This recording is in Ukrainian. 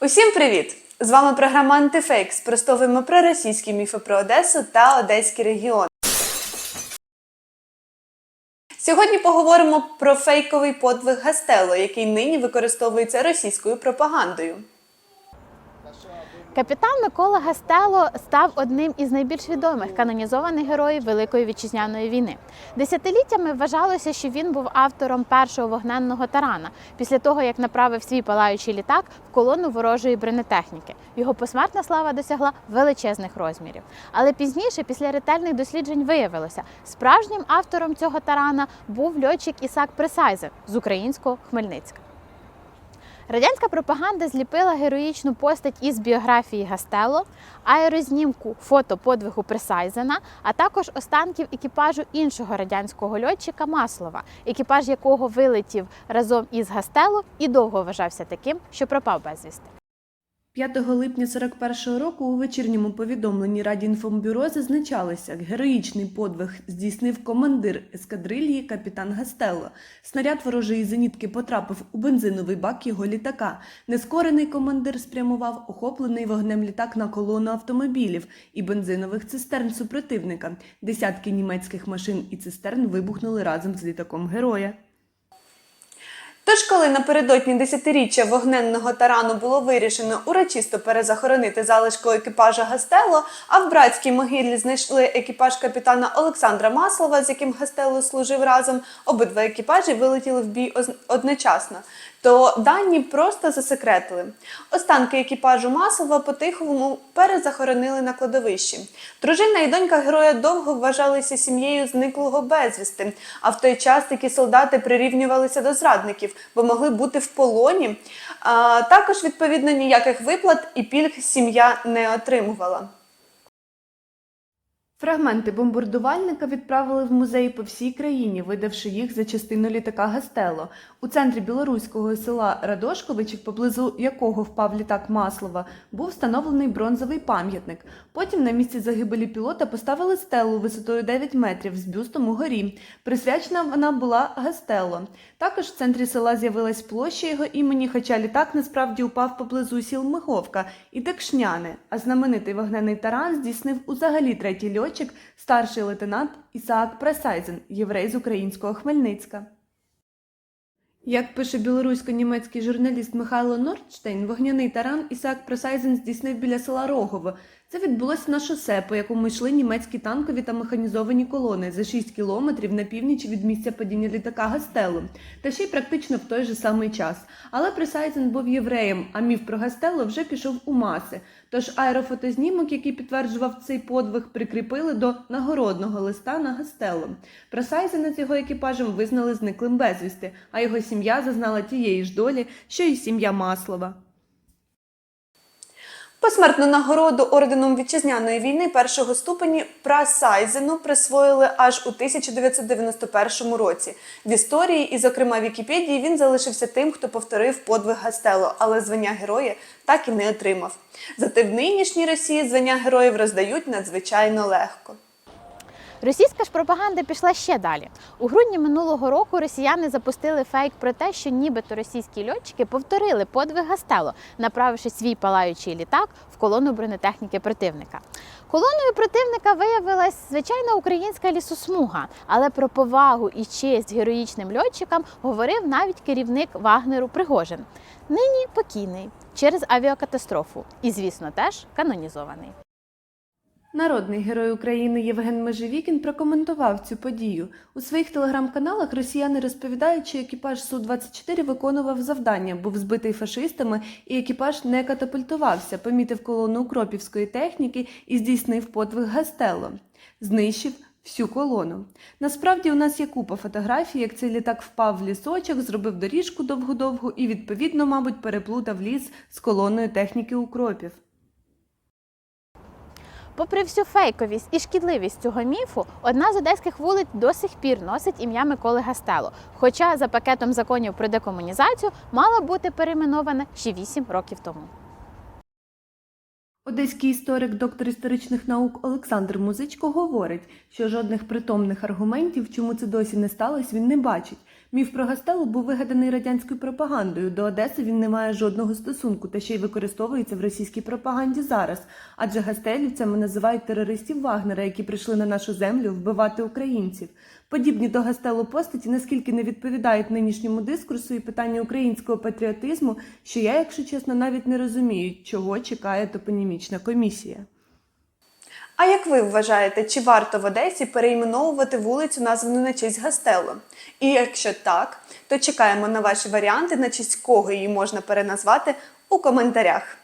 Усім привіт! З вами програма Антифейк. Спростовуємо про російські міфи про Одесу та Одеський регіон. Сьогодні поговоримо про фейковий подвиг Гастело, який нині використовується російською пропагандою. Капітан Микола Гастело став одним із найбільш відомих канонізованих героїв Великої вітчизняної війни. Десятиліттями вважалося, що він був автором першого вогненного тарана після того, як направив свій палаючий літак в колону ворожої бронетехніки. Його посмертна слава досягла величезних розмірів. Але пізніше, після ретельних досліджень, виявилося, справжнім автором цього тарана був льотчик Ісак Пресайзен з українського Хмельницька. Радянська пропаганда зліпила героїчну постать із біографії Гастело, аерознімку фото подвигу Пресайзена, а також останків екіпажу іншого радянського льотчика Маслова, екіпаж якого вилетів разом із Гастело і довго вважався таким, що пропав безвісти. 5 липня 41-го року у вечірньому повідомленні Радіінформбюро зазначалося, героїчний подвиг здійснив командир ескадрильї капітан Гастелло. Снаряд ворожої зенітки потрапив у бензиновий бак його літака. Нескорений командир спрямував охоплений вогнем літак на колону автомобілів і бензинових цистерн супротивника. Десятки німецьких машин і цистерн вибухнули разом з літаком героя. Тож, коли напередодні десятиріччя вогненного тарану було вирішено урочисто перезахоронити залишку екіпажа Гастело, а в братській могилі знайшли екіпаж капітана Олександра Маслова, з яким Гастело служив разом, обидва екіпажі вилетіли в бій одночасно. То дані просто засекретили. Останки екіпажу Маслова по-тихому перезахоронили на кладовищі. Дружина і донька героя довго вважалися сім'єю зниклого безвісти, а в той час такі солдати прирівнювалися до зрадників, бо могли бути в полоні. А, також, відповідно, ніяких виплат і пільг сім'я не отримувала. Фрагменти бомбардувальника відправили в музеї по всій країні, видавши їх за частину літака Гастело. У центрі білоруського села Радошковичі, поблизу якого впав літак Маслова, був встановлений бронзовий пам'ятник. Потім на місці загибелі пілота поставили стелу висотою 9 метрів з бюстом угорі. Присвячена вона була Гастело. Також в центрі села з'явилась площа його імені, хоча літак насправді упав поблизу сіл Миховка і Текшняни, а знаменитий вогнений таран здійснив узагалі третій льотчик, старший лейтенант Ісаак Пресайзен, єврей з українського Хмельницька. Як пише білорусько-німецький журналіст Михайло Нордштейн, вогняний таран Ісаак Пресайзен здійснив біля села Рогово. Це відбулося на шосе, по якому йшли німецькі танкові та механізовані колони за 6 кілометрів на північ від місця падіння літака Гастелу, та ще й практично в той же самий час. Але Пресайзен був євреєм, а міф про Гастело вже пішов у маси. Тож аерофотознімок, який підтверджував цей подвиг, прикріпили до нагородного листа на Гастело. Пресайзена з його екіпажем визнали зниклим безвісти, а його сім'я зазнала тієї ж долі, що й сім'я Маслова. Посмертну нагороду орденом вітчизняної війни першого ступені Прасайзену присвоїли аж у 1991 році. В історії, і, зокрема, Вікіпедії, він залишився тим, хто повторив подвиг Гастело, але звання героя так і не отримав. Зате в нинішній Росії звання героїв роздають надзвичайно легко. Російська ж пропаганда пішла ще далі. У грудні минулого року росіяни запустили фейк про те, що нібито російські льотчики повторили подвиг Гастело, направивши свій палаючий літак в колону бронетехніки противника. Колоною противника виявилась звичайна українська лісосмуга, але про повагу і честь героїчним льотчикам говорив навіть керівник Вагнеру Пригожин. Нині покійний через авіакатастрофу і, звісно, теж канонізований. Народний герой України Євген Межевікін прокоментував цю подію. У своїх телеграм-каналах росіяни розповідають, що екіпаж Су-24 виконував завдання, був збитий фашистами, і екіпаж не катапультувався, помітив колону укропівської техніки і здійснив подвиг Гастело. Знищив всю колону. Насправді у нас є купа фотографій, як цей літак впав в лісочок, зробив доріжку довгу-довгу і, відповідно, мабуть, переплутав ліс з колоною техніки укропів. Попри всю фейковість і шкідливість цього міфу, одна з одеських вулиць до сих пір носить ім'я Миколи Гастело. Хоча за пакетом законів про декомунізацію мала бути перейменована ще 8 років тому. Одеський історик, доктор історичних наук Олександр Музичко говорить, що жодних притомних аргументів, чому це досі не сталося, він не бачить. Міф про Гастелло був вигаданий радянською пропагандою. До Одеси він не має жодного стосунку та ще й використовується в російській пропаганді зараз. Адже гастелівцями називають терористів Вагнера, які прийшли на нашу землю вбивати українців. Подібні до Гастелло постаті наскільки не відповідають нинішньому дискурсу і питанню українського патріотизму, що я, якщо чесно, навіть не розумію, чого чекає топонімічна комісія. А як ви вважаєте, чи варто в Одесі перейменовувати вулицю, названу на честь Гастелло? І якщо так, то чекаємо на ваші варіанти, на честь кого її можна переназвати у коментарях.